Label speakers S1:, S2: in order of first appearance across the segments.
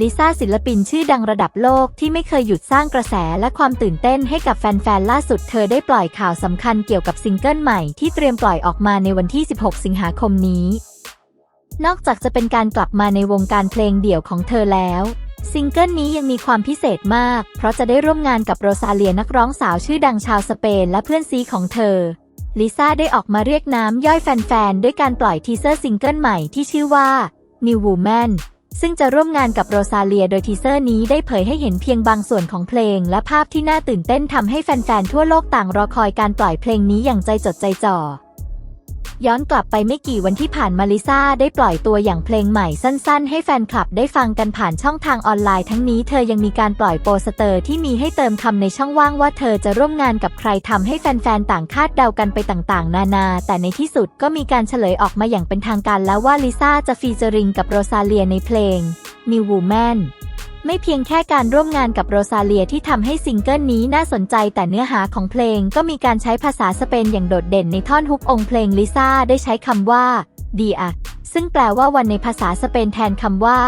S1: ลิซ่าศิลปินชื่อดังระดับโลกที่ไม่เคยหยุดสร้างกระแสและความตื่นเต้นให้กับแฟนๆ ล่าสุดเธอได้ปล่อยข่าวสำคัญเกี่ยวกับซิงเกิลใหม่ที่เตรียมปล่อยออกมาในวันที่ 16 สิงหาคมนี้ นอกจากจะเป็นการกลับมาในวงการเพลงเดี่ยวของเธอแล้ว ซิงเกิลนี้ยังมีความพิเศษมาก เพราะจะได้ร่วมงานกับโรซาเลียนักร้องสาวชื่อดังชาวสเปนและเพื่อนซีของเธอลิซ่าได้ออกมาเรียกน้ำย่อยแฟนๆ ด้วยการปล่อยทีเซอร์ซิงเกิลใหม่ที่ชื่อว่า New Woman ซึ่งจะร่วมงานกับโรซาเลียโดยทีเซอร์นี้ได้เผยให้เห็นเพียงบางส่วนของเพลง และภาพที่น่าตื่นเต้นทำให้แฟนๆทั่วโลกต่างรอคอยการปล่อยเพลงนี้อย่างใจจดใจจ่อ ย้อนกลับไปไม่กี่วันที่ผ่านมาลิซ่าได้ปล่อยตัวอย่างเพลงใหม่สั้นๆ ให้แฟนคลับได้ฟังกันผ่านช่องทางออนไลน์ทั้งนี้เธอยังมีการปล่อยโปสเตอร์ที่มีให้เติมคำในช่องว่างว่าเธอจะร่วมงานกับใครทำให้แฟนๆ ต่างคาดเดากันไปต่างๆ นานา แต่ในที่สุดก็มีการเฉลยออกมาอย่างเป็นทางการแล้วว่าลิซ่าจะฟีเจอริงกับโรซาเลียในเพลง New Woman ไม่เพียงแค่การร่วมงานกับโรซาเลียที่ทำให้ซิงเกิลนี้น่าสนใจแต่เนื้อหาของเพลงก็มีการใช้ภาษาสเปนอย่างโดดเด่นในท่อนฮุกองเพลงลิซ่าได้ใช้คำว่า dia ซึ่งแปลว่าวันในภาษาสเปนแทนคำว่า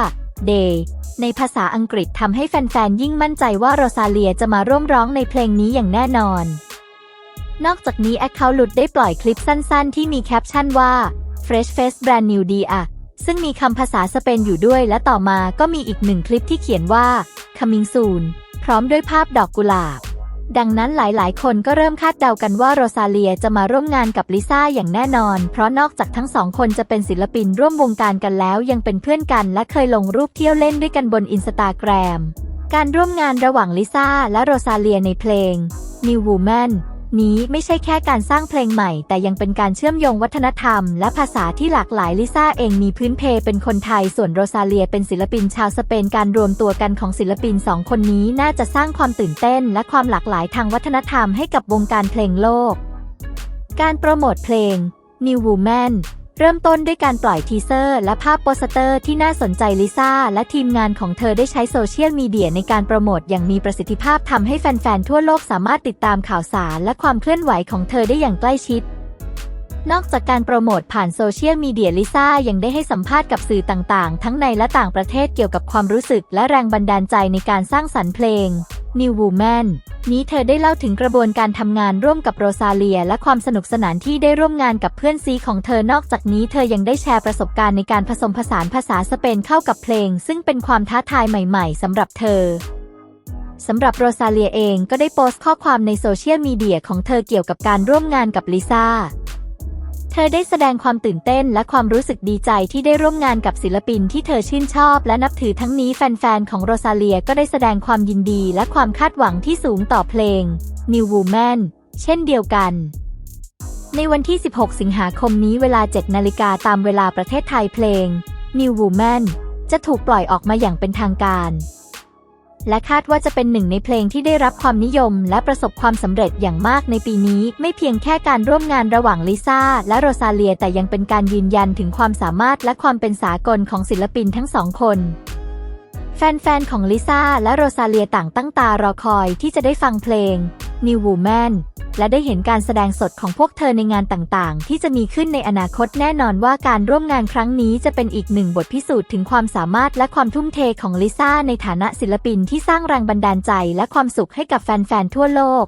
S1: day ในภาษาอังกฤษทำให้แฟนๆ ยิ่งมั่นใจว่าโรซาเลียจะมาร่วมร้องในเพลงนี้อย่างแน่นอน นอกจากนี้แอคเคาท์หลุดได้ปล่อยคลิปสั้นๆ ที่มีแคปชั่นว่า fresh face brand new dia ซึ่งมีคำภาษาสเปนอยู่ด้วยและต่อมาก็มีอีกหนึ่งคลิปที่เขียนว่า coming soon พร้อมด้วยภาพดอกกุหลาบ ดังนั้นหลายๆ คนก็เริ่มคาดเดากันว่าโรซาเลียจะมาร่วมงานกับลิซ่าอย่างแน่นอน เพราะนอกจากทั้งสองคนจะเป็นศิลปินร่วมวงการกันแล้วยังเป็นเพื่อนกันและเคยลงรูปเที่ยวเล่นด้วยกันบนอินสตาแกรม การร่วมงานระหว่างลิซ่าและโรซาเลียในเพลง New Woman นี้ไม่ใช่แค่การสร้างเพลงใหม่ แต่ยังเป็นการเชื่อมโยงวัฒนธรรม และภาษาที่หลากหลายลิซ่าเองมีพื้นเพเป็นคนไทยส่วนโรซาเลียเป็นศิลปินชาวสเปนการรวมตัวกันของศิลปินสองคนนี้น่าจะสร้างความตื่นเต้น และความหลากหลายทางวัฒนธรรมให้กับวงการเพลงโลก การโปรโมทเพลง New Woman เริ่มต้นด้วยการปล่อยทีเซอร์ และภาพโปสเตอร์ที่น่าสนใจลิซ่าและทีมงานของเธอได้ใช้โซเชียลมีเดียในการโปรโมทอย่างมีประสิทธิภาพทำให้แฟน ๆ ทั่วโลกสามารถติดตามข่าวสารและความเคลื่อนไหวของเธอได้อย่างใกล้ชิด นอกจากการโปรโมทผ่านโซเชียลมีเดียลิซ่ายังได้ให้สัมภาษณ์กับสื่อต่างๆ ทั้งในและต่างประเทศเกี่ยวกับความรู้สึกและแรงบันดาลใจในการสร้างสรรค์เพลง New Woman นี้เธอได้เล่าถึงกระบวนการทำงานร่วมกับโรซาเลีย และความสนุกสนานที่ได้ร่วมงานกับเพื่อนซีของเธอนอกจากนี้เธอยังได้แชร์ประสบการณ์ในการผสมผสานภาษาสเปนเข้ากับเพลง ซึ่งเป็นความท้าทายใหม่ๆสำหรับเธอสำหรับโรซาเลียเองก็ได้โพสต์ข้อความในโซเชียลมีเดียของเธอเกี่ยวกับการร่วมงานกับลิซ่า เธอได้แสดงความตื่นเต้นและความรู้สึกดีใจที่ได้ร่วมงานกับศิลปินที่เธอชื่นชอบและนับถือทั้งนี้แฟนๆ ของโรซาเลียก็ได้แสดงความยินดีและความคาดหวังที่สูงต่อเพลง New Woman เช่นเดียวกัน ในวันที่ 16 สิงหาคมนี้เวลา 7 นาฬิกาตามเวลาประเทศไทยเพลง New Woman จะถูกปล่อยออกมาอย่างเป็นทางการ และคาดว่าจะเป็นหนึ่งในเพลงที่ได้รับความนิยม และประสบความสำเร็จอย่างมากในปีนี้ ไม่เพียงแค่การร่วมงานระหว่างลิซ่าและโรซาเลีย แต่ยังเป็นการยืนยันถึงความสามารถและความเป็นสากลของศิลปินทั้งสองคนแฟนๆ ของลิซ่าและโรซาเลียต่างตั้งตารอคอยที่จะได้ฟังเพลง New Woman และได้เห็นการแสดงสดของพวกเธอในงานต่างๆ ที่จะมีขึ้นในอนาคตแน่นอนว่าการร่วมงานครั้งนี้จะเป็นอีกหนึ่งบทพิสูจน์ถึงความสามารถและความทุ่มเทของลิซ่าในฐานะศิลปินที่สร้างแรงบันดาลใจและความสุขให้กับแฟน ๆ ทั่วโลก